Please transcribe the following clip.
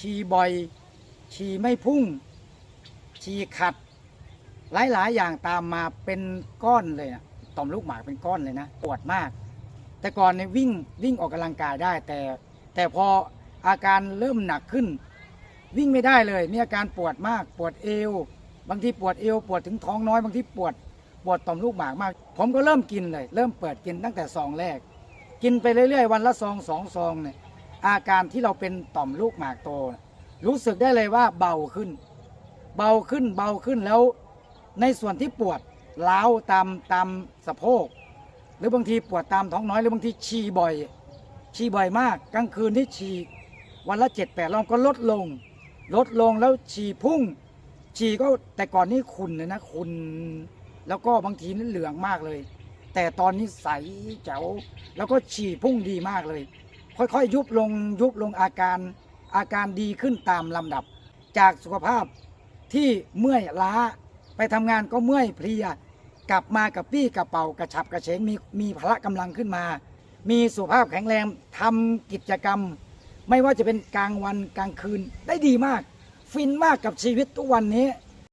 ฉี่บ่อย ฉี่ไม่พุ่ง ฉี่ขัด หลาย ๆ อย่างตามมาเป็นก้อนเลยอะต่อมลูกหมากเป็นก้อนเลยนะปวดมาก แต่ก่อนเนี่ยวิ่งวิ่งออกกำลังกายได้ แต่แต่พออาการเริ่มหนักขึ้น วิ่งไม่ได้เลย มีอาการปวดมาก ปวดเอว บางทีปวดเอว ปวดถึงท้องน้อย บางทีปวดปวดต่อมลูกหมากมาก ผมก็เริ่มกินเลย เริ่มเปิดกินตั้งแต่ซองแรก กินไปเรื่อย ๆ วันละซองสองซองเนี่ย อาการที่เราเป็นต่อมลูกหมากโต รู้สึกได้เลยว่าเบาขึ้น เบาขึ้นเบาขึ้นแล้ว ในส่วนที่ปวดร้าวตามตามสะโพก หรือบางทีปวดตามท้องน้อยหรือบางทีฉี่บ่อยฉี่บ่อยมากกลางคืนที่ฉี่วันละเจ็ดแปดรอบก็ลดลง ลดลงแล้วฉี่พุ่ง ฉี่ก็แต่ก่อนนี่ขุนเลยนะขุนแล้วก็บางทีนี่เหลืองมากเลย แต่ตอนนี้ใสแจ๋วแล้วก็ฉี่พุ่งดีมากเลย ค่อยๆ ยุบลงยุบลงอาการอาการดีขึ้นตามลำดับ จากสุขภาพที่เมื่อยล้าไปทำงานก็เมื่อยเพลีย กลับมากับปี้กระเป๋ากระฉับกระเฉงมีมีพละกำลังขึ้นมา มีสุขภาพแข็งแรงทำกิจกรรม ไม่ว่าจะเป็นกลางวันกลางคืนได้ดีมาก ฟินมากกับชีวิตทุกวันนี้